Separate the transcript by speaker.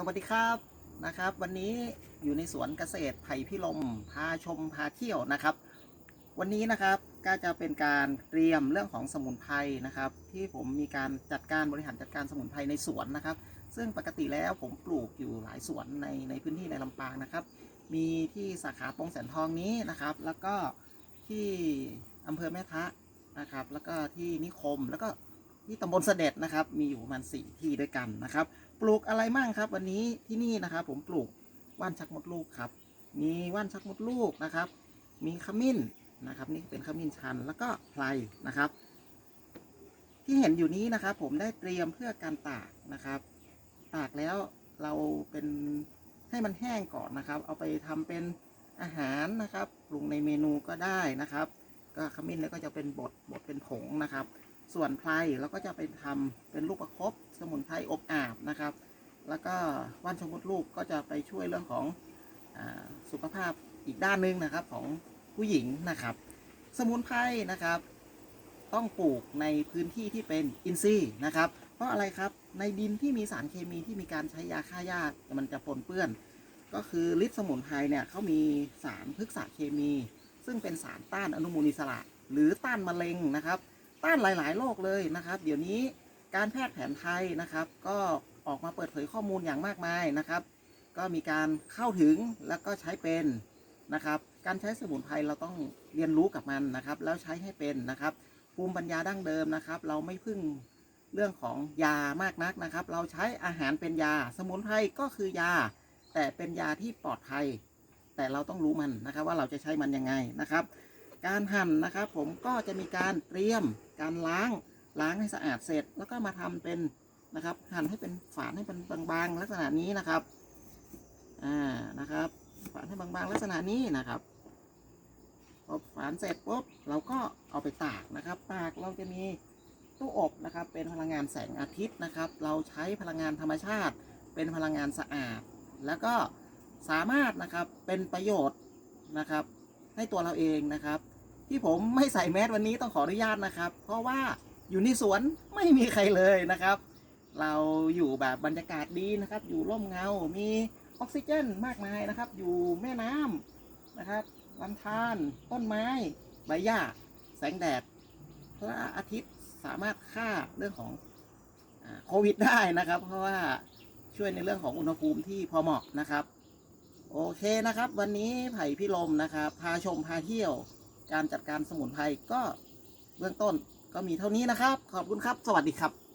Speaker 1: สวัสดีครับนะครับ วันนี้อยู่ในสวนเกษตรไผ่พิลมพาชมพาเที่ยวนะครับ วันนี้นะครับก็จะเป็นการเตรียมเรื่องของสมุนไพรนะครับ ที่ผมมีการจัดการบริหารจัดการสมุนไพรในสวนนะครับ ซึ่งปกติแล้วผมปลูกอยู่หลายสวนในในพื้นที่ในลำปางนะครับ มีที่สาขาตรงแสนทองนี้นะครับ แล้วก็ที่อำเภอแม่ทะนะครับ แล้วก็ที่นิคมแล้วก็ ที่ตำบลเสด็จนะครับ มีอยู่ประมาณสี่ที่ด้วยกันนะครับ ปลูกอะไรมั่งครับ วันนี้ที่นี่นะครับ ผมปลูกว่านชักมดลูกครับ มีว่านชักมดลูกนะครับ มีขมิ้นนะครับ นี่เป็นขมิ้นชันแล้วก็ไพรนะครับ ที่เห็นอยู่นี้นะครับ ผมได้เตรียมเพื่อการตากนะครับ ตากแล้วเราเป็นให้มันแห้งก่อนนะครับ เอาไปทำเป็นอาหารนะครับปรุงในเมนูก็ได้นะครับ ก็ขมิ้นแล้วก็จะเป็นบดบดเป็นผงนะครับ ส่วนไพรเราก็จะไปทำเป็นลูกประคบสมุนไพรอบอาบนะครับ แล้วก็ว่านชมพูลูกก็จะไปช่วยเรื่องของอสุขภาพอีกด้านหนึ่งนะครับของผู้หญิงนะครับ สมุนไพรนะครับ ต้องปลูกในพื้นที่ที่เป็นอินทรีย์นะครับ เพราะอะไรครับในดินที่มีสารเคมีที่มีการใช้ยาฆ่าหญ้ามันจะปนเปื้อน ก็คือฤทธิ์สมุนไพรเนี่ยเขามีสารพฤกษเคมี ซึ่งเป็นสารต้านอนุมูลอิสระ หรือต้านมะเร็งนะครับ ต้านหลาย ๆ โรคเลยนะครับ เดี๋ยวนี้การแพทย์แผนไทยนะครับ ก็ออกมาเปิดเผยข้อมูลอย่างมากมายนะครับ ก็มีการเข้าถึงแล้วก็ใช้เป็นนะครับ การใช้สมุนไพรเราต้องเรียนรู้กับมันนะครับ แล้วใช้ให้เป็นนะครับ ภูมิปัญญาดั้งเดิมนะครับ เราไม่พึ่งเรื่องของยามากนักนะครับ เราใช้อาหารเป็นยา สมุนไพรก็คือยา แต่เป็นยาที่ปลอดภัย แต่เราต้องรู้มันนะครับ ว่าเราจะใช้มันยังไงนะครับ การหั่นนะครับ ผมก็จะมีการเตรียม การล้างล้างให้สะอาดเสร็จ แล้วก็มาทำเป็นนะครับ หั่นให้เป็นฝานให้เป็นบางๆลักษณะนี้นะครับอ่านะครับ ฝานให้บางๆลักษณะนี้นะครับพอฝานเสร็จปุ๊บเราก็เอาไปตากนะครับ ตากเราจะมีตู้อบนะครับ เป็นพลังงานแสงอาทิตย์นะครับ เราใช้พลังงานธรรมชาติ เป็นพลังงานสะอาด แล้วก็สามารถนะครับเป็นประโยชน์นะครับ ให้ตัวเราเองนะครับ ที่ผมไม่ใส่แมสวันนี้ต้องขออนุญาตนะครับ เพราะว่าอยู่ในสวนไม่มีใครเลยนะครับ เราอยู่แบบบรรยากาศดีนะครับ อยู่ร่มเงา มีออกซิเจนมากมายนะครับ อยู่แม่น้ำนะครับลำธารต้นไม้ ใบหญ้า แสงแดด พระอาทิตย์สามารถฆ่าเรื่องของโควิดได้นะครับ เพราะว่าช่วยในเรื่องของอุณหภูมิที่พอเหมาะนะครับ โอเคนะครับ วันนี้ไผ่พี่ลมนะครับ พาชมพาเที่ยว การจัดการสมุนไพรก็เบื้องต้นก็มีเท่านี้นะครับ ขอบคุณครับ สวัสดีครับ